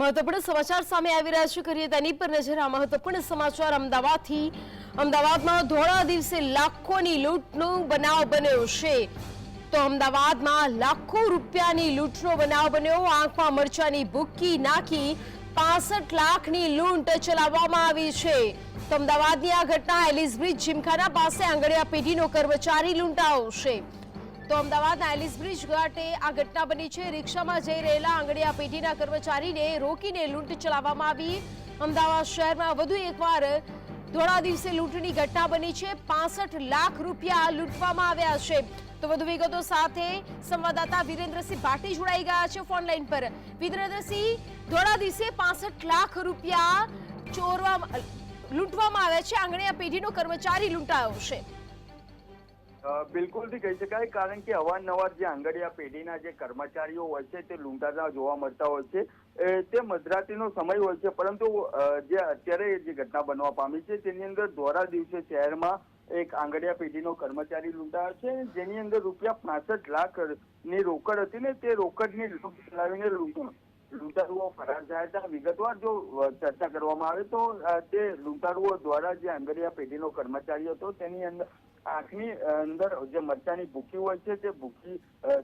મહત્વપૂર્ણ સમાચાર સામે આવી રહ્યા છે. કરીએ તેની પર નજર. આ મહત્વપૂર્ણ સમાચાર અમદાવાદથી. અમદાવાદમાં ધોળા દિવસે લાખોની લૂંટનો બનાવ બન્યો છે. તો અમદાવાદમાં લાખો રૂપિયાની લૂંટનો બનાવ બન્યો. આંખમાં મરચાની ભૂક્કી નાખી પાસઠ લાખની લૂંટ ચલાવવામાં આવી છે. તો અમદાવાદની આ ઘટના એલિસ બ્રિજ જીમખાના પાસે આંગળીયા પેઢીનો કર્મચારી લૂંટાયો છે. તો અમદાવાદના એલિસ બ્રિજ ઘાટે આ ઘટના બની છે. રિક્ષામાં જઈ રહેલા આંગળીયા પેઢીના કર્મચારીને રોકીને લૂંટ ચલાવવામાં આવી. અમદાવાદ શહેરમાં વધુ એકવાર ધોળા દિવસે લૂંટની ઘટના બની છે. પાસઠ લાખ રૂપિયા લૂંટવામાં આવ્યા છે. તો વધુ વિગતો સાથે સંવાદદાતા વિરેન્દ્રસિંહ ભાટી જોડાઈ ગયા છે ફોન લાઈન પર. વિરેન્દ્રસિંહ, ધોળા દિવસે પાસઠ લાખ રૂપિયા ચોરવા લૂંટવામાં આવ્યા છે. આંગણિયા પેઢીનો કર્મચારી લૂંટાયો છે. બિલકુલથી કહી શકાય. કારણ કે અવારનવાર જે આંગડિયા પેઢીના જે કર્મચારીઓ હોય છે, તે લૂંટાતા જોવા મળતા હોય છે. તે મધરાત્રીનો સમય હોય છે. પરંતુ જે અત્યારે જે ઘટના બનવા પામી છે, તેની અંદર દોરા દિવસે શહેરમાં એક આંગડિયા પેઢીનો કર્મચારી લૂંટાયો છે. જેની અંદર રૂપિયા પાસઠ લાખની રોકડ હતી ને તે રોકડની લૂંટ ચલાવીને લૂંટો લૂંટારુઓ ફરાર થયા હતા. વિગતવાર જો ચર્ચા કરવામાં આવે તો તે લૂંટારુઓ દ્વારા જે આંગડિયા પેઢીનો કર્મચારી હતો, તેની અંદર, આંખની અંદર જે મરચાની ભૂકી હોય છે, તે ભૂકી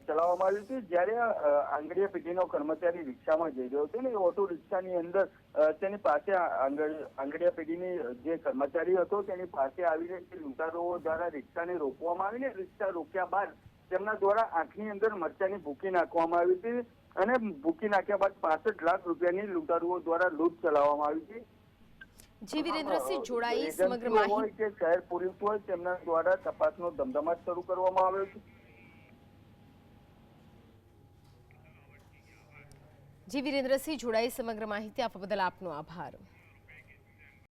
ચલાવવામાં આવી હતી. જ્યારે આંગળીયા પેઢીનો કર્મચારી રિક્ષામાં જઈ રહ્યો હતો ને ઓટો રિક્ષાની અંદર તેની પાસે આંગળીયા પેઢીની જે કર્મચારી હતો, તેની પાસે આવીને તે લૂંટારુઓ દ્વારા રિક્ષાને રોકવામાં આવીને, રિક્ષા રોક્યા બાદ તેમના દ્વારા આંખની અંદર મરચાની ભૂકી નાખવામાં આવી હતી અને ભૂકી નાખ્યા બાદ પાસઠ લાખ રૂપિયાની લૂંટારુઓ દ્વારા લૂંટ ચલાવવામાં આવી હતી. જી વિરેન્દ્રસિંહ જોડાઈ સમગ્ર માહિતી કે શહેર પોલીસ હોય તેમના દ્વારા તપાસનો ધમધમાટ શરૂ કરવામાં આવ્યો છે. જી વિરેન્દ્રસિંહ જોડાઈ સમગ્ર માહિતી આપવા બદલ આપનો આભાર.